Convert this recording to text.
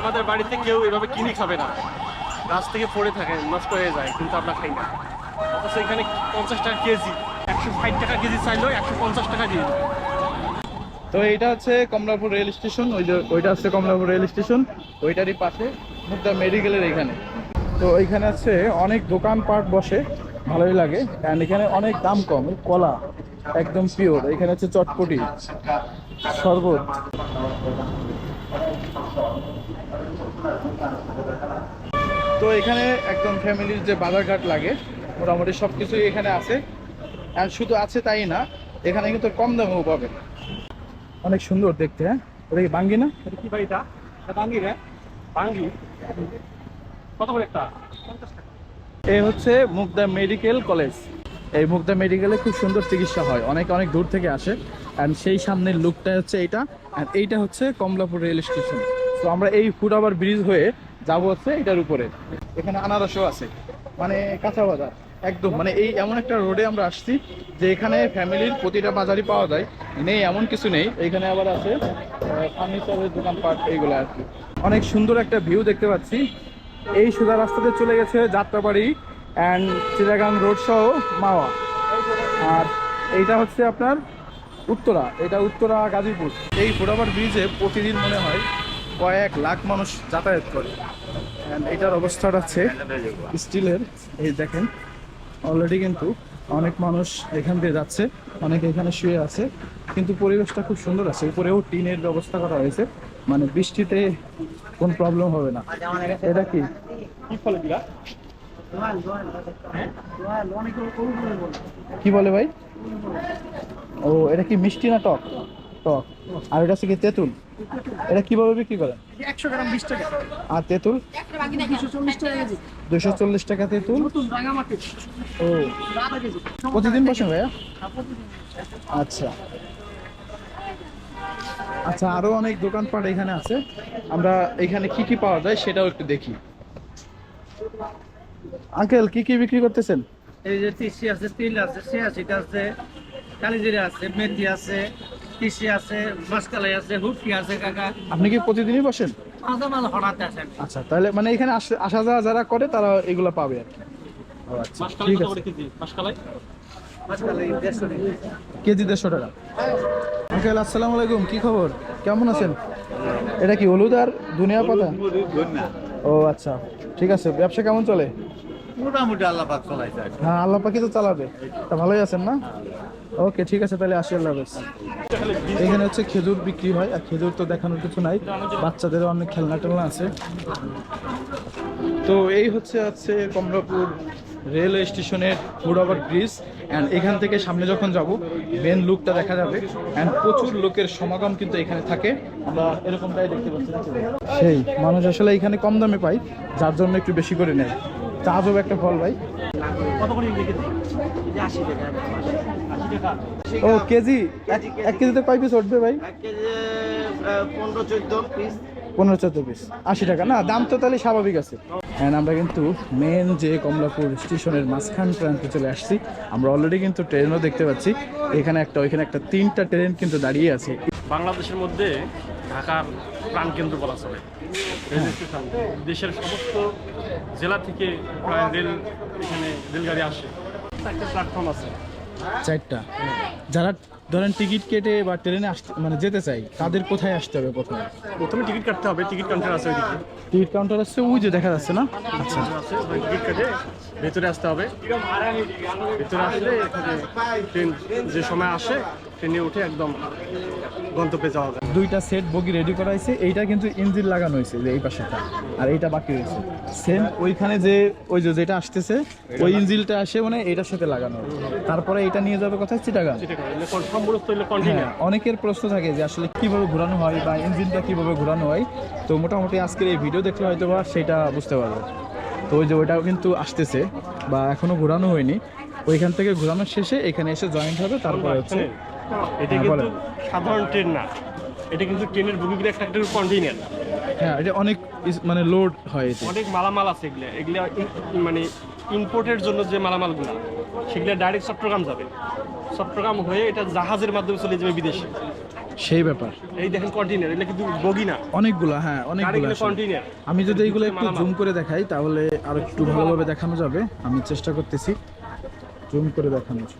আমাদের বাড়িতে কেউ এভাবে কিনে খাবে না। গাছ থেকে পড়ে থাকে, নষ্ট হয়ে যায়, কিন্তু আমরা খাই না। অথচ এখানে পঞ্চাশ টাকা কেজি, একশো ষাট টাকা কেজি চাইলেও একশো পঞ্চাশ টাকা দিয়ে তো এইটা হচ্ছে কমলাপুর রেল স্টেশন, ওই ওইটা হচ্ছে কমলাপুর রেল স্টেশন, ওইটারই পাশে মুগদা মেডিকেলের এখানে। তো এইখানে আছে অনেক দোকানপাট বসে, ভালোই লাগে। অ্যান্ড এখানে অনেক দাম কম কলা একদম পিওর এখানে হচ্ছে চটপটি, শরবত। তো এখানে একদম ফ্যামিলির যে বাজারঘাট লাগে মোটামুটি সব কিছুই এখানে আছে। আর শুধু আছে তাই না এখানে কিন্তু কম দামেও পাবে। অনেক সুন্দর দেখতে হ্যাঁ? এটা কি বাঙ্গি না? এটা কি বাড়িটা এটা? বাঙ্গি রে। বাঙ্গি। কত করে একটা? এই হচ্ছে মুগদা মেডিকেল কলেজ। এই মুগদা মেডিকেলে খুব সুন্দর চিকিৎসা হয় অনেক অনেক দূর থেকে আসে। অ্যান্ড সেই সামনের লুকটা হচ্ছে এইটা অ্যান্ড এইটা হচ্ছে কমলাপুর রেল স্টেশন। তো আমরা এই ফুটওভার ব্রিজ হয়ে যাব হচ্ছে এটার উপরে। এখানে আনারসও আছে। মানে কাঁচা বাজার। একদম মানে এই এমন একটা রোডে আমরা আসছি যে এখানে ফ্যামিলির প্রতিটা বাজারই পাওয়া যায়। নেই এমন কিছু নেই। এখানে আবার আছে ফার্নিচারের দোকানপাট, এইগুলো আর কি। অনেক সুন্দর একটা ভিউ দেখতে পাচ্ছি। এই সোজা রাস্তাতে চলে গেছে যাত্রাবাড়ি অ্যান্ড চিটাগাং রোড সহ মাওয়া। আর এইটা হচ্ছে আপনার উত্তরা। এটা উত্তরা গাজীপুর। এই ফুটাবার ব্রিজে প্রতিদিন মনে হয় কয়েক লাখ মানুষ যাতায়াত করে। এটার অবস্থাটা হচ্ছে স্টিলের, এই দেখেন। অলরেডি কিন্তু অনেক মানুষ এখান দিয়ে যাচ্ছে, অনেকে এখানে শুয়ে আছে। কিন্তু পরিবেশটা খুব সুন্দর আছে। উপরেও টিনের ব্যবস্থা করা হয়েছে। মানে বৃষ্টিতে কোন প্রবলেম হবে না। এটা কি কি? কি বলে ভাই? ও, এটা কি মিষ্টি না টক? টক। আর এটা হচ্ছে কি তেঁতুল? এটা কীভাবে বিক্রি করেন? একশো গ্রাম বিশ টাকা। আর তেঁতুল? দুশো চল্লিশ টাকা তেঁতুল? ও। প্রতিদিন বসেন ভাইয়া? আচ্ছা। আচ্ছা আরও অনেক দোকানপাট এখানে আছে। আমরা এখানে কি কি পাওয়া যায় সেটাও একটু দেখি। আঙ্কেল কি কি বিক্রি করতেছেন? এই যে তিসি আছে তিল আছে ছিয়াশিটা আছে কালিজিরা আছে মেথি আছে তিসি আছে মাসকালাই আছে হুটকি আছে কাকা। আপনি কি প্রতিদিনই বসেন? মাঝে মাঝে হঠাৎ আসেন আচ্ছা তাহলে মানে এখানে আসা- আসা যাওয়া যারা করে তারা এগুলো পাবে আর কি। আচ্ছা ঠিক আছে। কেজি? মাসকালাই? দেড়শো টাকা। কেজি দেড়শো টাকা। আঙ্কেল আসসালামু আলাইকুম কি খবর? কেমন আছেন? এটা কি হলুদ আর দুনিয়া পাতা? ও আচ্ছা ঠিক আছে। ব্যবসা কেমন চলে? মোটামুটি আল্লাহ পাক চলাইছে হ্যাঁ আল্লাহ পাখি তো চালাবে। তা ভালোই আছেন না? ওকে, ঠিক আছে, তাহলে আসি আল্লাহ হাফেজ। এখানে হচ্ছে খেজুর বিক্রি হয়, আর খেজুর তো দেখানোর কিছু নাই। বাচ্চাদেরও অনেক খেলনা টেলনা আছে। তো এই হচ্ছে আছে কমলাপুর রেলওয়ে স্টেশনের ফুডওভার ব্রিজ অ্যান্ড এখান থেকে সামনে যখন যাব মেন লুকটা দেখা যাবে অ্যান্ড প্রচুর লোকের সমাগম কিন্তু এখানে থাকে। আমরা এরকমটাই দেখতে পাচ্ছি। সেই, মানুষ আসলে এখানে কম দামে পাই যার জন্য একটু বেশি করে নেয়। তা আজব একটা ফল ভাই। কত করে কেজি? আশি টাকা আশি টাকা ও কেজি? এক- এক কেজিতে কয় পিস উঠবে ভাই? পনেরো চোদ্দ পিস পনেরো চোদ্দ পিস আশি টাকা। না দাম তো তাহলে স্বাভাবিক আছে। হ্যাঁ আমরা কিন্তু মেন যে কমলাপুর স্টেশনের মাঝখান প্রান্তে চলে আসছি। আমরা অলরেডি কিন্তু ট্রেনও দেখতে পাচ্ছি। এখানে একটা ওইখানে একটা তিনটা ট্রেন কিন্তু দাঁড়িয়ে আছে। বাংলাদেশের মধ্যে ঢাকার প্রাণকেন্দ্র বলা চলে। রেল স্টেশন দেশের সমস্ত জেলা থেকে প্রায় রেল এখানে রেলগাড়ি আসে। একটা প্ল্যাটফর্ম আছে। চারটা। যারা ধরেন টিকিট কেটে বা ট্রেনে আসতে মানে যেতে চাই তাদের কোথায় আসতে হবে প্রথমে? প্রথমে টিকিট কাটতে হবে। টিকিট কাউন্টার আছে ওইদিকে। টিকিট কাউন্টার আছে ওই যে দেখা যাচ্ছে না? আচ্ছা। আছে ওই টিকিট কেটে ভেতরে আসতে হবে। ভেতরে আসলে এখানে ট্রেন যে সময় আসে ট্রেনে উঠে একদম গন্তব্যে যাওয়া যায়। দুইটা সেট বগি রেডি করা হয়েছে এইটা কিন্তু ইঞ্জিন লাগানো হয়েছে যে এই পাশেটা আর এইটা বাকি রয়েছে। সেম ওইখানে যে ওই যে যেটা আসতেছে ওই ইঞ্জিনটা আসে মানে এটার সাথে লাগানো তারপরে এটা নিয়ে যাবে কোথায় চিটাগাং। সেটা করে কনফার্ম মূলত হইলে হ্যাঁ অনেকের প্রশ্ন থাকে যে আসলে কীভাবে ঘোরানো হয় বা ইঞ্জিনটা কীভাবে ঘোরানো হয়। তো মোটামুটি আজকের এই ভিডিও দেখলে হয়তো বা সেটা বুঝতে পারবে। তো ওই যে ওইটাও কিন্তু আসতেছে বা এখনও ঘোরানো হয়নি। ওইখান থেকে ঘোরানোর শেষে এখানে এসে জয়েন্ট হবে তারপরে হচ্ছে এটা হ্যাঁ, কিন্তু সাধারণ ট্রেন না। এটা কিন্তু ট্রেনের বগিগুলো একটা একটা কন্টিনিউর হ্যাঁ এটা অনেক মানে লোড হয় অনেক মালামাল আছে এগুলো। এগুলো মানে ইম্পোর্টের জন্য যে মালামালগুলো সেগুলো ডাইরেক্ট চট্টগ্রাম যাবে। চট্টগ্রাম হয়ে এটা জাহাজের মাধ্যমে চলে যাবে বিদেশে। সেই ব্যাপার। এই দেখেন কন্টেনার এটা কিন্তু বগি না। অনেকগুলো হ্যাঁ অনেকগুলো আসলে। আমি যদি এইগুলো একটু জুম করে দেখাই তাহলে আর একটু ভালোভাবে দেখানো যাবে। আমি চেষ্টা করতেছি। জুম করে দেখানোর